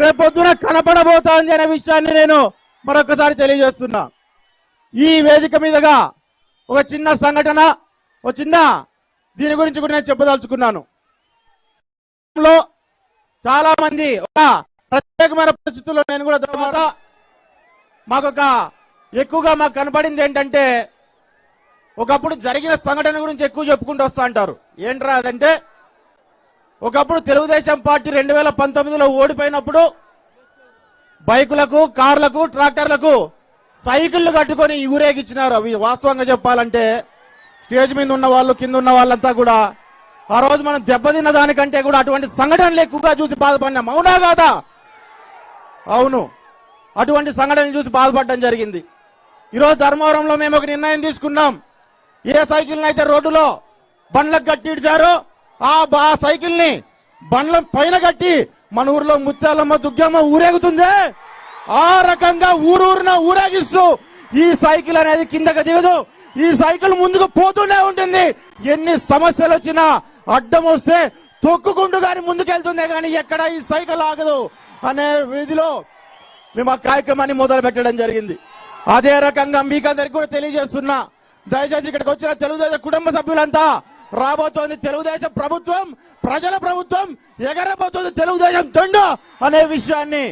రేపొద్దున కనపడబోతోంది అనే విషయాన్ని నేను మరొకసారి తెలియజేస్తున్నా. ఈ వేదిక మీదుగా ఒక చిన్న సంఘటన ఒక చిన్న దీని గురించి కూడా నేను చెప్పదలుచుకున్నాను. చాలా మంది ఒక ప్రత్యేకమైన పరిస్థితుల్లో నేను కూడా తర్వాత మాకు ఒక ఎక్కువగా మాకు కనపడింది ఏంటంటే ఒకప్పుడు జరిగిన సంఘటన గురించి ఎక్కువ చెప్పుకుంటూ వస్తా అంటారు. ఏంట్రా అదంటే ఒకప్పుడు తెలుగుదేశం పార్టీ రెండు వేల పంతొమ్మిదిలో ఓడిపోయినప్పుడు బైకులకు కార్లకు ట్రాక్టర్లకు సైకిళ్ళు కట్టుకొని ఊరేగిచ్చినారు అవి వాస్తవంగా చెప్పాలంటే స్టేజ్ మీద ఉన్న వాళ్ళు కింద ఉన్న వాళ్ళంతా కూడా ఆ రోజు మనం దెబ్బతిన్న దానికంటే కూడా అటువంటి సంఘటనలు ఎక్కువగా చూసి బాధపడినాం. అవునా కాదా? అవును. అటువంటి సంఘటనలు చూసి బాధపడడం జరిగింది. ఈరోజు ధర్మవరంలో మేము ఒక నిర్ణయం తీసుకున్నాం. ఏ సైకిల్ అయితే రోడ్డులో బండ్లకు కట్టి ఆ బా సైకిల్ని బండ్ల పైన కట్టి మన ఊర్లో ముత్యాలమ్మ దుగ్గమ్మ ఊరేగుతుంది? ఆ రకంగా ఊరూరున ఊరేగిస్తూ ఈ సైకిల్ అనేది కిందకి దిగదు. ఈ సైకిల్ ముందుకు పోతూనే ఉంటుంది. ఎన్ని సమస్యలు వచ్చినా అడ్డం వస్తే తొక్కుకుంటూ కానీ ముందుకెళ్తుందే కానీ ఎక్కడ ఈ సైకిల్ ఆగదు అనే విధిలో మేము ఆ కార్యక్రమాన్ని మొదలు పెట్టడం జరిగింది. అదే రకంగా మీకందరికి కూడా తెలియజేస్తున్నా. దయచేసి ఇక్కడికి వచ్చిన తెలుగుదేశం కుటుంబ సభ్యులంతా రాబోతోంది తెలుగుదేశం ప్రభుత్వం ప్రజల ప్రభుత్వం ఎగరబోతోంది తెలుగుదేశం జెండా అనే విషయాన్ని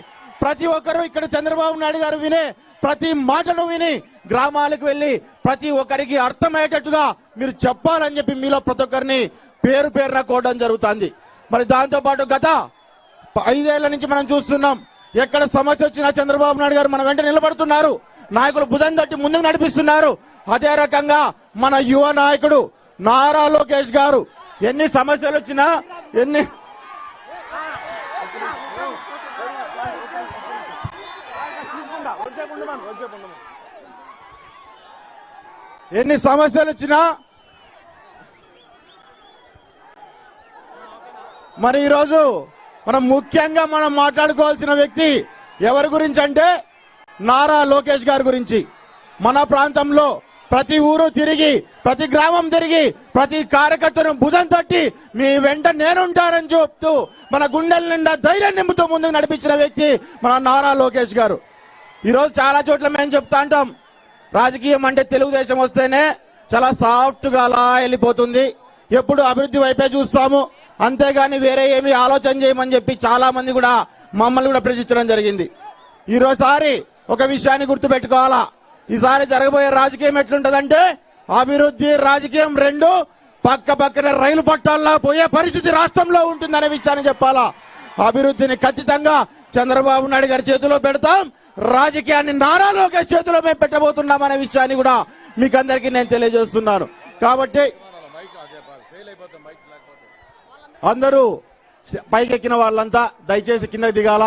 ప్రతి ఒక్కరూ ఇక్కడ చంద్రబాబు నాయుడు గారు వినే ప్రతి మాటను విని గ్రామాలకు వెళ్ళి ప్రతి ఒక్కరికి అర్థమయ్యేటట్టుగా మీరు చెప్పాలని చెప్పి మీలో ప్రతి ఒక్కరిని పేరు పేరున కోవడం జరుగుతుంది. మరి దాంతో పాటు గత ఐదేళ్ళ నుంచి మనం చూస్తున్నాం ఎక్కడ సమస్య వచ్చినా చంద్రబాబు నాయుడు గారు మన వెంట నిలబడుతున్నారు. నాయకులు భుజం తట్టి ముందుకు నడిపిస్తున్నారు. అదే రకంగా మన యువ నాయకుడు నారా లోకేష్ గారు ఎన్ని సమస్యలు వచ్చినా ఎన్ని ఎన్ని సమస్యలు వచ్చినా మరి ఈరోజు మనం ముఖ్యంగా మనం మాట్లాడుకోవాల్సిన వ్యక్తి ఎవరి గురించి అంటే నారా లోకేష్ గారి గురించి. మన ప్రాంతంలో ప్రతి ఊరు తిరిగి ప్రతి గ్రామం తిరిగి ప్రతి కార్యకర్తను భుజం తట్టి మీ వెంట నేనుంటానని చెప్తూ మన గుండెల నిండా ధైర్యం నింపుతూ ముందుకు నడిపించిన వ్యక్తి మన నారా లోకేష్ గారు. ఈరోజు చాలా చోట్ల మేము చెప్తా అంటాం. రాజకీయం అంటే తెలుగుదేశం వస్తేనే చాలా సాఫ్ట్గా అలా వెళ్ళిపోతుంది. ఎప్పుడు అభివృద్ధి వైపే చూస్తాము. అంతేగాని వేరే ఏమి ఆలోచన చేయమని చెప్పి చాలా మంది కూడా మమ్మల్ని కూడా ప్రశ్నించడం జరిగింది. ఈరోజుసారి ఒక విషయాన్ని గుర్తుపెట్టుకోవాలా? ఈసారి జరగబోయే రాజకీయం ఎట్లుంటదంటే అభివృద్ధి రాజకీయం రెండు పక్క పక్కన రైలు పట్టాల్లో పోయే పరిస్థితి రాష్ట్రంలో ఉంటుందనే విషయాన్ని చెప్పాలా. అభివృద్ధిని ఖచ్చితంగా చంద్రబాబు నాయుడు గారి చేతిలో పెడతాం రాజకీయాన్ని నారా లోకేష్ చేతిలో మేము పెట్టబోతున్నాం అనే విషయాన్ని కూడా మీకు అందరికీ నేను తెలియజేస్తున్నాను. కాబట్టి అందరూ పైకెక్కిన వాళ్ళంతా దయచేసి కింద దిగాల.